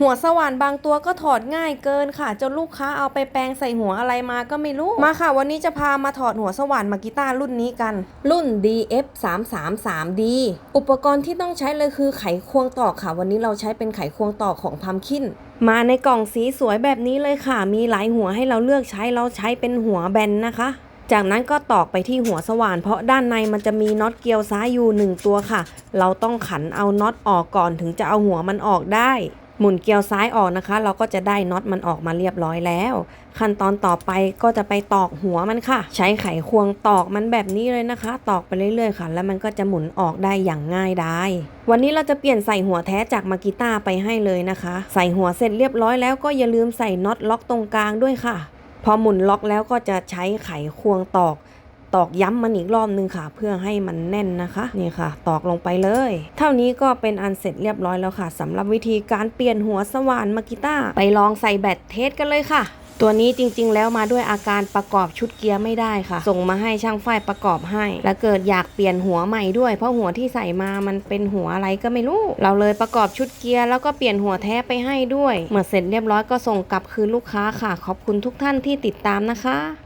หัวสว่านบางตัวก็ถอดง่ายเกินค่ะ จนลูกค้าเอาไปแปลงใส่หัวอะไรมาก็ไม่รู้ มาค่ะ วันนี้จะพามาถอดหัวสว่านมากีตาร์รุ่นนี้กัน รุ่น DF 3 3 3 D อุปกรณ์ที่ต้องใช้เลยคือไขควงตอกค่ะ วันนี้เราใช้เป็นไขควงตอกของพัมคินมาในกล่องสีสวยแบบนี้เลยค่ะ มีหลายหัวให้เราเลือกใช้เราใช้เป็นหัวแบนนะคะจากนั้นก็ตอกไปที่หัวสว่าน เพราะด้านในมันจะมีน็อตเกลียวซ้ายอยู่หนึ่งตัวค่ะ เราต้องขันเอาน็อตออกก่อนถึงจะเอาหัวมันออกได้ หมุนเกลียวซ้ายออกนะคะ เราก็จะได้น็อตมันออกมาเรียบร้อยแล้ว ขั้นตอนต่อไปก็จะไปตอกหัวมันค่ะ ใช้ไขควงตอกมันแบบนี้เลยนะคะ ตอกไปเรื่อยๆค่ะ แล้วมันก็จะหมุนออกได้อย่างง่ายได้วันนี้เราจะเปลี่ยนใส่หัวแท้จากมากิต้าไปให้เลยนะคะ ใส่หัวเสร็จเรียบร้อยแล้วก็อย่าลืมใส่น็อตล็อกตรงกลางด้วยค่ะ พอหมุนล็อกแล้วก็จะใช้ไขควงตอก ตอกย้ำมันอีกรอบนึงค่ะ เพื่อให้มันแน่นนะคะนี่ค่ะ ตอกลงไปเลย เท่านี้ก็เป็นอันเสร็จเรียบร้อยแล้วค่ะสำหรับวิธีการเปลี่ยนหัวสว่านมากิต้าไปลองใส่แบตเทสกันเลยค่ะตัวนี้จริงๆ แล้วมาด้วยอาการประกอบชุดเกียร์ไม่ได้ค่ะ ส่งมาให้ช่างไฟประกอบให้ แล้วเกิดอยากเปลี่ยนหัวใหม่ด้วย เพราะหัวที่ใส่มามันเป็นหัวอะไรก็ไม่รู้ เราเลยประกอบชุดเกียร์แล้วก็เปลี่ยนหัวแท้ไปให้ด้วย เมื่อเสร็จเรียบร้อยก็ส่งกลับคืนลูกค้าค่ะ ขอบคุณทุกท่านที่ติดตามนะคะ